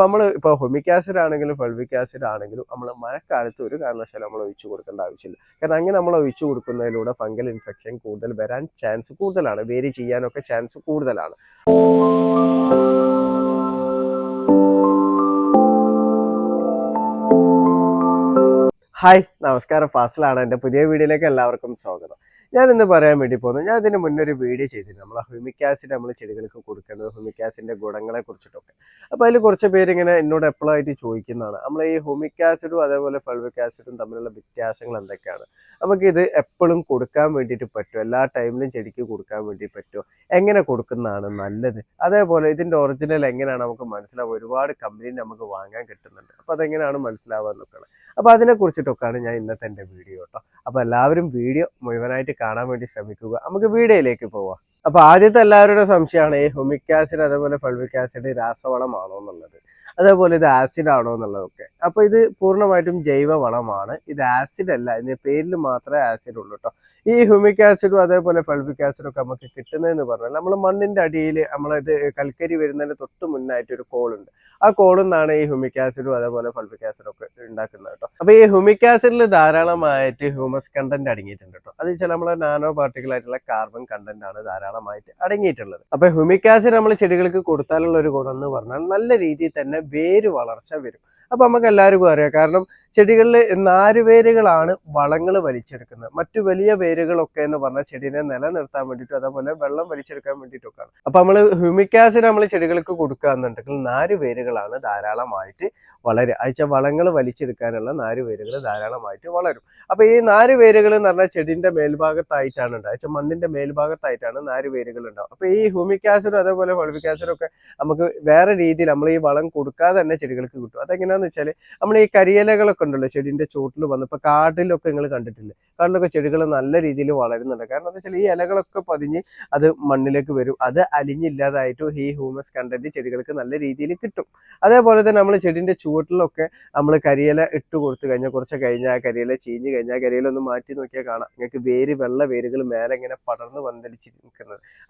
നമ്മൾ ഇപ്പൊ humic acid ആണെങ്കിലും ഫൾവിക് ആസിഡ് ആണെങ്കിലും നമ്മൾ മഴക്കാലത്ത് ഒരു കാരണവശാലും നമ്മൾ ഒഴിച്ചു കൊടുക്കേണ്ട ആവശ്യമില്ല. കാരണം അങ്ങനെ നമ്മൾ ഒഴിച്ചു കൊടുക്കുന്നതിലൂടെ ഫംഗൽ ഇൻഫെക്ഷൻ കൂടുതൽ വരാൻ ചാൻസ് കൂടുതലാണ്. വേരി ചെയ്യാനൊക്കെ ചാൻസ് കൂടുതലാണ്. ഹായ് നമസ്കാരം. ഫാസിലാണ്. എന്റെ പുതിയ വീഡിയോയിലേക്ക് എല്ലാവർക്കും സ്വാഗതം. ഞാൻ ഇന്ന് പറയാൻ വേണ്ടി പോകുന്നത് ഞാൻ ഇതിന് മുന്നേ ഒരു വീഡിയോ ചെയ്തിരുന്നു. നമ്മൾ ഹ്യൂമിക് ആസിഡ് നമ്മൾ ചെടികൾക്ക് കൊടുക്കേണ്ടത് ഹ്യൂമിക് ആസിഡിന്റെ ഗുണങ്ങളെ കുറിച്ചിട്ടൊക്കെ. അപ്പോൾ അതിൽ കുറച്ച് പേരിങ്ങനെ എന്നോട് എപ്പോഴായിട്ട് ചോദിക്കുന്നതാണ്. നമ്മൾ ഈ ഹ്യൂമിക് ആസിഡും അതേപോലെ ഫൾവിക് ആസിഡും തമ്മിലുള്ള വ്യത്യാസങ്ങൾ എന്തൊക്കെയാണ്? നമുക്കിത് എപ്പോഴും കൊടുക്കാൻ വേണ്ടിയിട്ട് പറ്റുമോ എല്ലാ ടൈമിലും ചെടിക്ക് കൊടുക്കാൻ വേണ്ടി പറ്റുമോ എങ്ങനെ കൊടുക്കുന്നതാണ് നല്ലത്? അതേപോലെ ഇതിന്റെ ഒറിജിനൽ എങ്ങനെയാണ് നമുക്ക് മനസ്സിലാവുക? ഒരുപാട് കമ്പനി നമുക്ക് വാങ്ങാൻ കിട്ടുന്നുണ്ട്. അപ്പോൾ അതെങ്ങനെയാണ് മനസ്സിലാവാൻ എന്നൊക്കെയാണ് അപ്പോൾ അതിനെ കുറിച്ചിട്ടൊക്കെയാണ് ഞാൻ ഇന്നത്തെ എന്റെ വീഡിയോ കേട്ടോ അപ്പോൾ എല്ലാവരും വീഡിയോ മുഴുവനായിട്ട് കാണാൻ വേണ്ടി ശ്രമിക്കുക. നമുക്ക് വീഡിയോയിലേക്ക് പോവാം. അപ്പോൾ ആദ്യത്തെ എല്ലാവരുടെ സംശയമാണ് ഈ ഹുമിക് ആസിഡ് അതേപോലെ ഫൾവിക് ആസിഡ് രാസവളമാണോ എന്നുള്ളത്? അതേപോലെ ഇത് ആസിഡ് ആണോ എന്നുള്ളതൊക്കെ. അപ്പോൾ ഇത് പൂർണമായിട്ടും ജൈവ വളമാണ് ഇത് ആസിഡ് അല്ല ഇതിന്റെ പേരിൽ മാത്രമേ ആസിഡ് ഉള്ളൂ കേട്ടോ ഈ ഹ്യൂമിക് ആസിഡും അതേപോലെ ഫൾവിക് ആസിഡും ഒക്കെ നമുക്ക് കിട്ടുന്നതെന്ന് പറഞ്ഞാൽ നമ്മൾ മണ്ണിന്റെ അടിയിൽ നമ്മളിത് കൽക്കരി വരുന്നതിന് തൊട്ട് മുന്നായിട്ട് ഒരു കോളുണ്ട് ആ കോളിൽ നിന്നാണ് ഈ ഹ്യൂമിക് ആസിഡും അതേപോലെ ഫൾവിക് ആസിഡും ഒക്കെ ഉണ്ടാക്കുന്നത് കേട്ടോ. അപ്പോൾ ഈ ഹ്യൂമിക് ആസിഡിൽ ധാരാളമായിട്ട് ഹ്യൂമസ് കണ്ടന്റ് അടങ്ങിയിട്ടുണ്ട് കേട്ടോ. അത് വെച്ചാൽ നമ്മളെ നാനോ പാർട്ടിക്കൽ ആയിട്ടുള്ള കാർബൺ കണ്ടന്റ് ആണ് ധാരാളമായിട്ട് അടങ്ങിയിട്ടുള്ളത്. അപ്പോൾ ഹ്യൂമിക് ആസിഡ് നമ്മൾ ചെടികൾക്ക് കൊടുത്താലുള്ള ഒരു ഗുണം എന്ന് പറഞ്ഞാൽ നല്ല രീതിയിൽ തന്നെ വേര് വളർച്ച വരും. അപ്പൊ നമുക്ക് എല്ലാവർക്കും അറിയാം. കാരണം ചെടികളിൽ നാരുവേരുകളാണ് വളങ്ങൾ വലിച്ചെടുക്കുന്നത്? മറ്റു വലിയ വേരുകളൊക്കെ എന്ന് പറഞ്ഞാൽ ചെടീനെ നിലനിർത്താൻ വേണ്ടിയിട്ടും അതേപോലെ വെള്ളം വലിച്ചെടുക്കാൻ വേണ്ടിയിട്ടൊക്കെയാണ്. അപ്പൊ നമ്മൾ ഹ്യൂമിക് ആസിഡ് നമ്മൾ ചെടികൾക്ക് കൊടുക്കുകയെന്നുണ്ടെങ്കിൽ നാരുവേരുകളാണ് ധാരാളമായിട്ട് വളരുക അയച്ച വളങ്ങൾ വലിച്ചെടുക്കാനുള്ള നാല് വേരുകൾ ധാരാളമായിട്ട് വളരും. അപ്പൊ ഈ നാരുവേരുകൾ എന്ന് പറഞ്ഞാൽ ചെടിന്റെ മേൽഭാഗത്തായിട്ടാണ് ഉണ്ടാവുക. അയച്ച മണ്ണിന്റെ മേൽഭാഗത്തായിട്ടാണ് നാരുവേരുകൾ ഉണ്ടാവും അപ്പൊ ഈ ഹ്യൂമിക് അതേപോലെ ആസിഡും ഒക്കെ നമുക്ക് വേറെ രീതിയിൽ നമ്മൾ ഈ വളം കൊടുക്കാതെ തന്നെ ചെടികൾക്ക് കിട്ടും. അതെങ്ങനെയാന്ന് വെച്ചാൽ നമ്മൾ ഈ കരിയിലകളൊക്കെ ഉണ്ടല്ലോ ചെടിന്റെ ചോട്ടിൽ വന്ന് ഇപ്പൊ കാട്ടിലൊക്കെ നിങ്ങൾ കണ്ടിട്ടില്ലേ? കാട്ടിലൊക്കെ ചെടികൾ നല്ല രീതിയിൽ വളരുന്നുണ്ട്. കാരണം എന്താ വെച്ചാൽ ഈ ഇലകളൊക്കെ പതിഞ്ഞ് അത് മണ്ണിലേക്ക് വരും. അത് അലിഞ്ഞില്ലാതായിട്ടും ഈ ഹ്യൂമസ് കണ്ടന്റ് ചെടികൾക്ക് നല്ല രീതിയിൽ കിട്ടും. അതേപോലെ തന്നെ നമ്മൾ ചെടിന്റെ ചുവട്ടിലൊക്കെ നമ്മൾ കരിയില ഇട്ട് കൊടുത്തു കഴിഞ്ഞാൽ കുറച്ച് കഴിഞ്ഞാൽ കരിയില ചീഞ്ഞ് കഴിഞ്ഞാൽ കരിയില ഒന്ന് മാറ്റി നോക്കിയാൽ കാണാം. നിങ്ങൾക്ക് വേര് വെള്ള വേരുകൾ മേലെ ഇങ്ങനെ പടർന്ന് പന്തലിച്ച്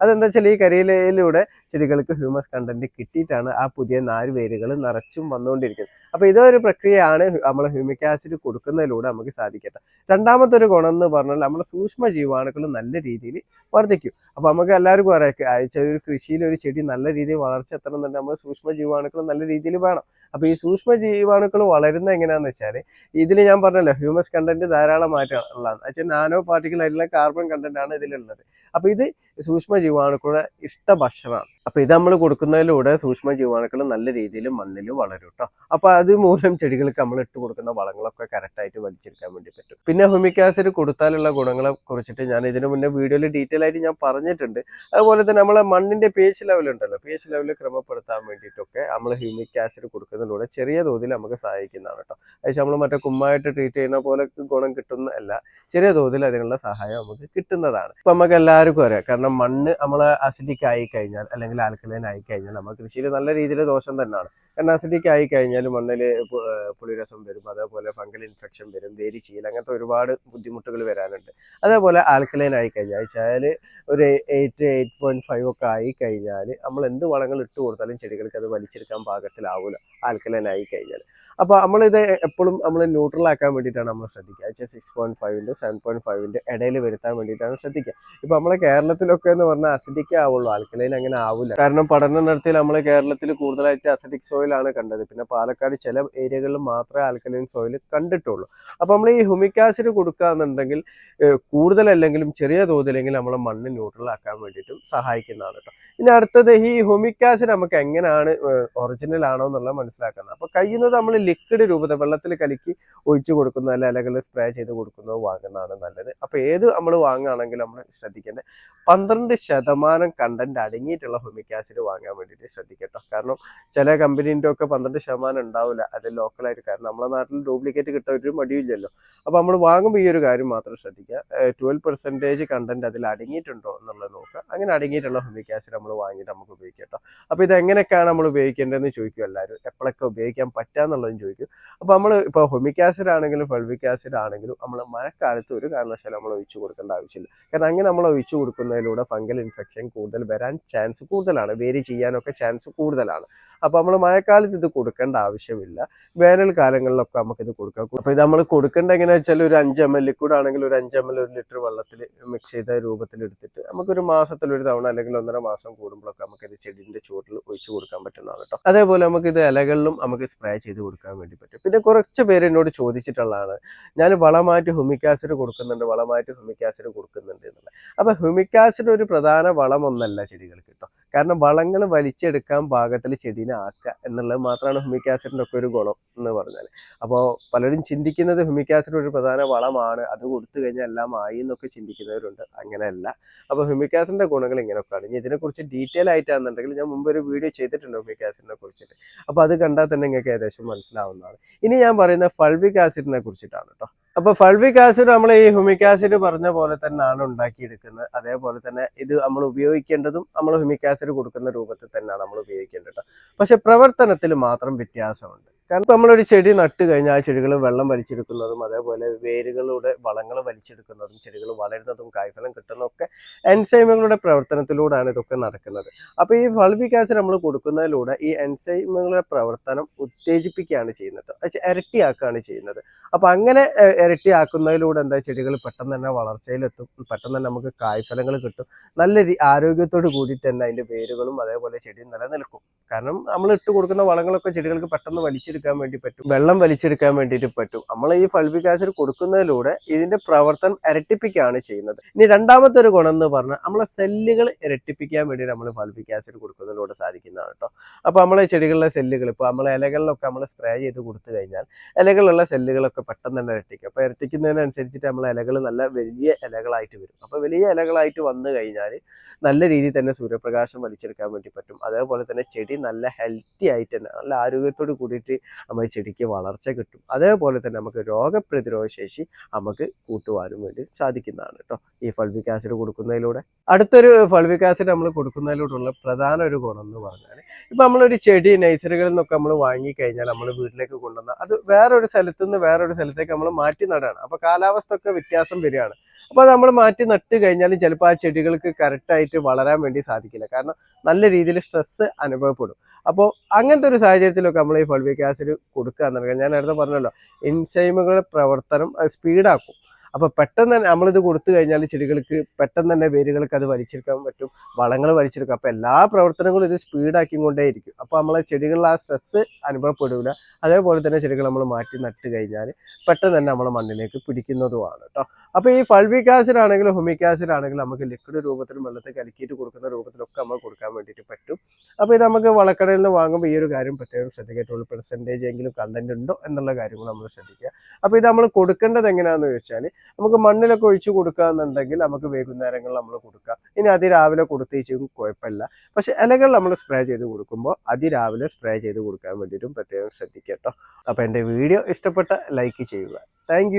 അതെന്താ വെച്ചാൽ ഈ കരിയിലയിലൂടെ ചെടികൾക്ക് ഹ്യൂമസ് കണ്ടന്റ് കിട്ടിയിട്ടാണ് ആ പുതിയ നാല് വേരുകൾ നിറച്ചും വന്നുകൊണ്ടിരിക്കുന്നത്. അപ്പൊ ഇതൊരു പ്രക്രിയയാണ് നമ്മൾ ഹ്യൂമിക് ആസിഡ് കൊടുക്കുന്നതിലൂടെ നമുക്ക് സാധിക്കട്ടെ. രണ്ടാമത്തെ ഒരു ഗുണം എന്ന് പറഞ്ഞാൽ നമ്മുടെ സൂക്ഷ്മ ജീവാണുക്കൾ നല്ല രീതിയിൽ വർദ്ധിക്കും അപ്പൊ നമുക്ക് എല്ലാവർക്കും അറിയാം ഒരു കൃഷിയിൽ ഒരു ചെടി നല്ല രീതിയിൽ വളർച്ച എത്തണമെന്നുണ്ടെങ്കിൽ നമ്മൾ സൂക്ഷ്മ ജീവാണുക്കൾ നല്ല രീതിയിൽ വേണം. അപ്പൊ ഈ സൂക്ഷ്മ ജീവാണുക്കൾ വളരുന്ന എങ്ങനെയാന്ന് വെച്ചാൽ ഇതിൽ ഞാൻ പറഞ്ഞല്ലോ ഹ്യൂമസ് കണ്ടന്റ് ധാരാളമായിട്ട് ഉള്ളതാണ് വെച്ചാൽ നാനോ പാർട്ടിക്കൽ ആയിട്ടുള്ള കാർബൺ കണ്ടന്റ് ആണ് ഇതിലുള്ളത്. അപ്പൊ ഇത് സൂക്ഷ്മ ജീവാണുക്കളുടെ ഇഷ്ട ഭക്ഷണമാണ്. അപ്പൊ ഇത് നമ്മൾ കൊടുക്കുന്നതിലൂടെ സൂക്ഷ്മ ജീവാണുക്കൾ നല്ല രീതിയിൽ മണ്ണിൽ വളരും കേട്ടോ അപ്പൊ അത് മൂലം ചെടികൾക്ക് നമ്മൾ ഇട്ട് കൊടുക്കുന്ന വളങ്ങളൊക്കെ കറക്റ്റായിട്ട് വലിച്ചെടുക്കാൻ വേണ്ടി പറ്റും. പിന്നെ ഹ്യൂമിക് ആസിഡ് കൊടുത്താലുള്ള ഗുണങ്ങളെ കുറിച്ചിട്ട് ഞാൻ ഇതിനു മുന്നേ വീഡിയോയിൽ ഡീറ്റെയിൽ ആയിട്ട് ഞാൻ പറഞ്ഞിട്ടുണ്ട്. അതുപോലെ തന്നെ നമ്മളെ മണ്ണിന്റെ പേച്ച് ലെവൽ ഉണ്ടല്ലോ പേച്ച് ലെവൽ ക്രമപ്പെടുത്താൻ വേണ്ടിയിട്ടൊക്കെ നമ്മൾ ഹ്യൂമിക് ആസിഡ് കൊടുക്കുന്നതിലൂടെ ചെറിയ തോതിൽ നമുക്ക് സഹായിക്കുന്നതാണ് കേട്ടോ. അതായത് നമ്മൾ മറ്റേ കുമ്മായിട്ട് ട്രീറ്റ് ചെയ്യുന്ന പോലെ ഗുണം കിട്ടുന്ന അല്ല ചെറിയ തോതിൽ അതിനുള്ള സഹായം നമുക്ക് കിട്ടുന്നതാണ്. ഇപ്പൊ നമുക്ക് എല്ലാവർക്കും അറിയാം കാരണം മണ്ണ് നമ്മൾ അസിഡിക് ആയി കഴിഞ്ഞാൽ അല്ലെങ്കിൽ ആൽക്കലൈൻ ആയി കഴിഞ്ഞാൽ നമ്മൾ കൃഷിയിൽ നല്ല രീതിയിൽ ദോഷം തന്നെയാണ്. കാരണം അസിഡിക് ആയി കഴിഞ്ഞാൽ മണ്ണിൽ പുളിരസം വരും അതേപോലെ ഫംഗൽ ഇൻഫെക്ഷൻ വരും വേരി ചീൽ അങ്ങനത്തെ ഒരുപാട് ബുദ്ധിമുട്ടുകൾ വരാനുണ്ട്. അതേപോലെ ആൽക്കലൈൻ ആയി കഴിഞ്ഞാൽ വെച്ചാൽ ഒരു എയ്റ്റ് എയ്റ്റ് പോയിന്റ് ഫൈവ് ഒക്കെ ആയി കഴിഞ്ഞാൽ നമ്മൾ എന്ത് വളങ്ങൾ ഇട്ട് കൊടുത്താലും ചെടികൾക്ക് അത് വലിച്ചെടുക്കാൻ പാകത്തിലാവില്ല ആൽക്കലൈൻ ആയി കഴിഞ്ഞാൽ അപ്പോൾ നമ്മളിത് എപ്പോഴും നമ്മൾ ന്യൂട്രൽ ആക്കാൻ വേണ്ടിയിട്ടാണ് നമ്മൾ ശ്രദ്ധിക്കുക. വെച്ചാൽ സിക്സ് പോയിന്റ് ഫൈവിന്റെ സെവൻ പോയിന്റ് ഫൈവിന്റെ ഇടയിൽ വരുത്താൻ വേണ്ടിയിട്ടാണ് ശ്രദ്ധിക്കുക. ഇപ്പോൾ നമ്മളെ കേരളത്തിലൊക്കെ എന്ന് പറഞ്ഞാൽ അസിഡിക്കേ ആവുള്ളൂ ആൽക്കലൈൻ അങ്ങനെ ആവില്ല കാരണം പഠനം നടത്തി നമ്മൾ കേരളത്തിൽ കൂടുതലായിട്ട് അസിഡിക് സോയിലാണ് കണ്ടത്. പിന്നെ പാലക്കാട് ചില ഏരിയകളിൽ മാത്രമേ ആൽക്കലൈൻ സോയിൽ കണ്ടിട്ടുള്ളൂ. അപ്പോൾ നമ്മൾ ഈ ഹ്യൂമിക് ആസിഡ് കൊടുക്കുക എന്നുണ്ടെങ്കിൽ ഏഹ് കൂടുതലല്ലെങ്കിലും ചെറിയ തോതിലെങ്കിലും നമ്മളെ മണ്ണ് ന്യൂട്രൽ ആക്കാൻ വേണ്ടിയിട്ടും സഹായിക്കുന്നതാണ് കേട്ടോ ഇനി അടുത്തത് ഈ ഹ്യൂമിക് ആസിഡ് നമുക്ക് എങ്ങനെയാണ് ഒറിജിനൽ ആണോ എന്നുള്ളത് മനസ്സിലാക്കുന്നത്. അപ്പോൾ കഴിയുന്നത് നമ്മൾ ലിക്വിഡ് രൂപത്തിൽ വെള്ളത്തിൽ കലക്കി ഒഴിച്ചു കൊടുക്കുന്ന അല്ല അല്ലെങ്കിൽ സ്പ്രേ ചെയ്ത് കൊടുക്കുന്നതോ വാങ്ങുന്നതാണ് നല്ലത്. അപ്പോൾ ഏത് നമ്മൾ വാങ്ങുകയാണെങ്കിൽ നമ്മൾ ശ്രദ്ധിക്കേണ്ടത് പന്ത്രണ്ട് ശതമാനം കണ്ടന്റ് അടങ്ങിയിട്ടുള്ള ഹ്യൂമിക് ആസിഡ് വാങ്ങാൻ വേണ്ടിയിട്ട് ശ്രദ്ധിക്കട്ടോ. കാരണം ചില കമ്പനീന്റെ ഒക്കെ പന്ത്രണ്ട് ശതമാനം ഉണ്ടാവില്ല. അത് ലോക്കലായിട്ട് കാരണം നമ്മുടെ നാട്ടിൽ ഡ്യൂപ്ലിക്കേറ്റ് കിട്ടാൻ ഒരു മടിയില്ലല്ലോ അപ്പോൾ നമ്മൾ വാങ്ങുമ്പോൾ ഈ ഒരു കാര്യം മാത്രം ശ്രദ്ധിക്കുക. ട്വൽവ് പെർസെന്റേജ് കണ്ടന്റ് അതിൽ അടങ്ങിയിട്ടുണ്ടോ എന്നുള്ളത് നോക്കുക. അങ്ങനെ അടങ്ങിയിട്ടുള്ള ഹുമിക് ആസിഡ് നമ്മൾ വാങ്ങിയിട്ട് നമുക്ക് ഉപയോഗിക്കാം കേട്ടോ അപ്പോൾ ഇത് എങ്ങനെയൊക്കെയാണ് നമ്മൾ ഉപയോഗിക്കേണ്ടതെന്ന് ചോദിക്കും എല്ലാവരും. എപ്പോഴൊക്കെ ഉപയോഗിക്കാൻ പറ്റാന്നുള്ളതും ചോദിക്കും. അപ്പോൾ നമ്മൾ ഇപ്പോൾ ഹുമിക് ആസിഡ് ആണെങ്കിലും ഫൾവിക് ആസിഡ് ആണെങ്കിലും നമ്മൾ മഴക്കാലത്ത് ഒരു കാരണവശാലും നമ്മൾ ഒഴിച്ചു കൊടുക്കേണ്ട ആവശ്യമില്ല. കാരണം അങ്ങനെ നമ്മൾ ഒഴിച്ചു കൊടുക്കുന്നതിലൂടെ ഫംഗൽ ഇൻഫെക്ഷൻ കൂടുതൽ വരാൻ ചാൻസ് കൂടുതലാണ്. വേരി ചെയ്യാനൊക്കെ ചാൻസ് കൂടുതലാണ്. അപ്പോൾ നമ്മൾ മഴക്കാലത്ത് ഇത് കൊടുക്കേണ്ട ആവശ്യമില്ല. വേനൽ കാലങ്ങളിലൊക്കെ ഇത് കൊടുക്കാം. അപ്പോൾ ഇത് നമ്മൾ കൊടുക്കേണ്ട എങ്ങനെയാ വെച്ചാൽ ഒരു അഞ്ച് എം എൽ ലിക്വിഡ് ആണെങ്കിൽ ഒരു അഞ്ച് എം എൽ ഒരു ലിറ്റർ വെള്ളത്തിൽ മിക്സ് ചെയ്ത രൂപത്തിൽ എടുത്തിട്ട് നമുക്കൊരു മാസത്തിൽ ഒരു തവണ അല്ലെങ്കിൽ ഒന്നര മാസം കൂടുമ്പോഴൊക്കെ നമുക്കിത് ചെടിന്റെ ചുവട്ടിൽ ഒഴിച്ചു കൊടുക്കാൻ പറ്റുന്നതാണ് കേട്ടോ അതേപോലെ നമുക്ക് ഇത് ഇലകളിലും നമുക്ക് സ്പ്രേ ചെയ്ത് കൊടുക്കാൻ വേണ്ടി പറ്റും. പിന്നെ കുറച്ച് പേര് എന്നോട് ചോദിച്ചിട്ടുള്ളതാണ് ഞാൻ വളമായിട്ട് ഹ്യൂമിക് ആസിഡ് കൊടുക്കുന്നുണ്ട് വളമായിട്ട് ഹ്യൂമിക് ആസിഡ് കൊടുക്കുന്നുണ്ട് എന്നുള്ളത്. അപ്പൊ ഹ്യൂമിക് ആസിഡ് ഒരു പ്രധാന വളമൊന്നല്ല ചെടികൾക്ക് കേട്ടോ കാരണം വളങ്ങൾ വലിച്ചെടുക്കാൻ പാകത്തിൽ ചെടീനെ ആക്കുക എന്നുള്ളത് മാത്രമാണ് ഹ്യൂമിക് ആസിഡിന്റെ ഒക്കെ ഒരു ഗുണം എന്ന് പറഞ്ഞാൽ അപ്പോൾ പലരും ചിന്തിക്കുന്നത് ഹ്യൂമിക് ആസിഡ് ഒരു പ്രധാന വളമാണ് അത് കൊടുത്തു കഴിഞ്ഞാൽ എല്ലാം ആയി എന്നൊക്കെ ചിന്തിക്കുന്നവരുണ്ട്. അങ്ങനെയല്ല. അപ്പോൾ ഹ്യൂമിക് ആസിഡിന്റെ ഗുണങ്ങൾ ഇങ്ങനെയൊക്കെയാണ്. ഇനി ഇതിനെക്കുറിച്ച് ഡീറ്റെയിൽ ആയിട്ടാണെന്നുണ്ടെങ്കിൽ ഞാൻ മുമ്പ് ഒരു വീഡിയോ ചെയ്തിട്ടുണ്ട് ഹ്യൂമിക് ആസിഡിനെ കുറിച്ചിട്ട്. അപ്പോൾ അത് കണ്ടാൽ തന്നെ നിങ്ങൾക്ക് ഏകദേശം മനസ്സിലാവുന്നതാണ്. ഇനി ഞാൻ പറയുന്ന ഫൾവിക് ആസിഡിനെ കുറിച്ചിട്ടാണ് കേട്ടോ അപ്പൊ ഫൾവിക് ആസിഡ് നമ്മൾ ഈ ഹ്യൂമിക് ആസിഡ് പറഞ്ഞ പോലെ തന്നെയാണ് ഉണ്ടാക്കിയെടുക്കുന്നത്. അതേപോലെ തന്നെ ഇത് നമ്മൾ ഉപയോഗിക്കേണ്ടതും നമ്മൾ ഹ്യൂമിക് ആസിഡ് കൊടുക്കുന്ന രൂപത്തിൽ തന്നെയാണ് നമ്മൾ ഉപയോഗിക്കേണ്ടത് പക്ഷെ പ്രവർത്തനത്തിൽ മാത്രം വ്യത്യാസമുണ്ട്. കാരണം നമ്മളൊരു ചെടി നട്ട് കഴിഞ്ഞാൽ ആ ചെടികൾ വെള്ളം വലിച്ചെടുക്കുന്നതും അതേപോലെ വേരുകളുടെ വളങ്ങൾ വലിച്ചെടുക്കുന്നതും ചെടികൾ വളരുന്നതും കായ്ഫലം കിട്ടുന്നതും ഒക്കെ എൻസൈമുകളുടെ പ്രവർത്തനത്തിലൂടെയാണ് ഇതൊക്കെ നടക്കുന്നത്. അപ്പോൾ ഈ ഫൾവിക് ആസിഡ് നമ്മൾ കൊടുക്കുന്നതിലൂടെ ഈ എൻസൈമുകളുടെ പ്രവർത്തനം ഉത്തേജിപ്പിക്കുകയാണ് ചെയ്യുന്നത്. ഇരട്ടിയാക്കുകയാണ് ചെയ്യുന്നത്. അപ്പോൾ അങ്ങനെ ഇരട്ടിയാക്കുന്നതിലൂടെ എന്താ ചെടികൾ പെട്ടെന്ന് തന്നെ വളർച്ചയിലെത്തും പെട്ടെന്ന് തന്നെ നമുക്ക് കായ്ഫലങ്ങൾ കിട്ടും. നല്ല ആരോഗ്യത്തോട് കൂടിയിട്ട് തന്നെ അതിന്റെ വേരുകളും അതേപോലെ ചെടിയും നിലനിൽക്കും. കാരണം നമ്മൾ ഇട്ട് കൊടുക്കുന്ന വളങ്ങളൊക്കെ ചെടികൾക്ക് പെട്ടെന്ന് വലിച്ചെടുക്കാൻ വേണ്ടി പറ്റും. വെള്ളം വലിച്ചെടുക്കാൻ വേണ്ടിയിട്ട് പറ്റും. നമ്മൾ ഈ ഫൾബിക് കൊടുക്കുന്നതിലൂടെ ഇതിന്റെ പ്രവർത്തനം ഇരട്ടിപ്പിക്കുകയാണ് ചെയ്യുന്നത്. ഇനി രണ്ടാമത്തെ ഒരു ഗുണം എന്ന് പറഞ്ഞാൽ നമ്മളെ സെല്ലുകൾ ഇരട്ടിപ്പിക്കാൻ വേണ്ടി നമ്മൾ ഫൾബിക് കൊടുക്കുന്നതിലൂടെ സാധിക്കുന്നതാണ് കേട്ടോ അപ്പൊ നമ്മളെ ചെടികളിലെ സെല്ലുകൾ ഇപ്പൊ നമ്മളെ ഇലകളിലൊക്കെ നമ്മൾ സ്പ്രേ ചെയ്ത് കൊടുത്തു കഴിഞ്ഞാൽ ഇലകളിലുള്ള സെല്ലുകളൊക്കെ പെട്ടെന്ന് തന്നെ ഇരട്ടിക്കും. അപ്പൊ ഇരട്ടിക്കുന്നതിനനുസരിച്ചിട്ട് നമ്മളെ ഇലകൾ നല്ല വലിയ ഇലകളായിട്ട് വരും. അപ്പൊ വലിയ ഇലകളായിട്ട് വന്നു കഴിഞ്ഞാൽ നല്ല രീതിയിൽ തന്നെ സൂര്യപ്രകാശം വലിച്ചെടുക്കാൻ വേണ്ടി പറ്റും. അതേപോലെ തന്നെ ചെടി നല്ല ഹെൽത്തി ആയിട്ട് തന്നെ നല്ല ആരോഗ്യത്തോട് കൂടിയിട്ട് നമ്മൾ ചെടിക്ക് വളർച്ച കിട്ടും. അതേപോലെ തന്നെ നമുക്ക് രോഗപ്രതിരോധ ശേഷി നമുക്ക് കൂട്ടുവാനും വേണ്ടി സാധിക്കുന്നതാണ് കേട്ടോ ഈ ഫൾവിക് ആസിഡ് കൊടുക്കുന്നതിലൂടെ. അടുത്തൊരു ഫൾവിക് ആസിഡ് നമ്മൾ കൊടുക്കുന്നതിലൂടെയുള്ള പ്രധാന ഒരു ഗുണം എന്ന് പറഞ്ഞാൽ ഇപ്പം നമ്മളൊരു ചെടി നഴ്സറികളിൽ നിന്നൊക്കെ നമ്മൾ വാങ്ങിക്കഴിഞ്ഞാൽ നമ്മൾ വീട്ടിലേക്ക് കൊണ്ടുവന്ന അത് വേറൊരു സ്ഥലത്തുനിന്ന് വേറൊരു സ്ഥലത്തേക്ക് നമ്മൾ മാറ്റി നടാണ് അപ്പോൾ കാലാവസ്ഥ ഒക്കെ വ്യത്യാസം വരികയാണ്. അപ്പൊ നമ്മൾ മാറ്റി നട്ട് കഴിഞ്ഞാൽ ചിലപ്പോൾ ആ ചെടികൾക്ക് കറക്റ്റായിട്ട് വളരാൻ വേണ്ടി സാധിക്കില്ല. കാരണം നല്ല രീതിയിൽ സ്ട്രെസ് അനുഭവപ്പെടും. അപ്പോൾ അങ്ങനത്തെ ഒരു സാഹചര്യത്തിലൊക്കെ നമ്മൾ ഈ ഫൾവിക് ആസിഡ് കൊടുക്കുക എന്നുണ്ടെങ്കിൽ ഞാൻ നേരത്തെ പറഞ്ഞല്ലോ എൻസൈമുകളുടെ പ്രവർത്തനം സ്പീഡാക്കും അപ്പൊ പെട്ടെന്ന് തന്നെ നമ്മളിത് കൊടുത്തു കഴിഞ്ഞാൽ ചെടികൾക്ക് പെട്ടെന്ന് തന്നെ വേരുകൾക്ക് അത് വലിച്ചെടുക്കാൻ പറ്റും വളങ്ങൾ വലിച്ചെടുക്കും. അപ്പൊ എല്ലാ പ്രവർത്തനങ്ങളും ഇത് സ്പീഡാക്കിക്കൊണ്ടേയിരിക്കും അപ്പൊ നമ്മളെ ചെടികളിൽ ആ സ്ട്രെസ് അനുഭവപ്പെടില്ല അതേപോലെ തന്നെ ചെടികൾ നമ്മൾ മാറ്റി നട്ട് കഴിഞ്ഞാൽ പെട്ടെന്ന് തന്നെ നമ്മളെ മണ്ണിലേക്ക് പിടിക്കുന്നതുമാണ് കേട്ടോ അപ്പൊ ഈ ഫൾവിക് ആസിഡ് ആണെങ്കിലും ഹുമിക് ആസിഡ് ആണെങ്കിലും നമുക്ക് ലിക്വിഡ് രൂപത്തിലും വെള്ളത്തിൽ കലക്കിയിട്ട് കൊടുക്കുന്ന രൂപത്തിലൊക്കെ നമ്മൾ കൊടുക്കാൻ വേണ്ടിയിട്ട് പറ്റും. അപ്പൊ ഇത് നമുക്ക് വളക്കടയിൽ നിന്ന് വാങ്ങുമ്പോൾ ഈ ഒരു കാര്യം പ്രത്യേകം ശ്രദ്ധിക്കുക. പെർസെന്റേജ് എങ്കിലും കണ്ടന്റ് ഉണ്ടോ എന്നുള്ള കാര്യങ്ങൾ നമ്മൾ ശ്രദ്ധിക്കുക. അപ്പൊ ഇത് നമ്മൾ കൊടുക്കേണ്ടത് എങ്ങനെയാണെന്ന് ചോദിച്ചാൽ നമുക്ക് മണ്ണിലൊക്കെ ഒഴിച്ചു കൊടുക്കുകയെന്നുണ്ടെങ്കിൽ നമുക്ക് വൈകുന്നേരങ്ങളിൽ നമ്മൾ കൊടുക്കാം. ഇനി അതിരാവിലെ കൊടുത്തേച്ചും കുഴപ്പമില്ല. പക്ഷെ ഇലകൾ നമ്മൾ സ്പ്രേ ചെയ്ത് കൊടുക്കുമ്പോൾ അതിരാവിലെ സ്പ്രേ ചെയ്ത് കൊടുക്കാൻ വേണ്ടിയിട്ടും പ്രത്യേകം ശ്രദ്ധിക്കുക കേട്ടോ. അപ്പൊ എന്റെ വീഡിയോ ഇഷ്ടപ്പെട്ട ലൈക്ക് ചെയ്യുക. താങ്ക്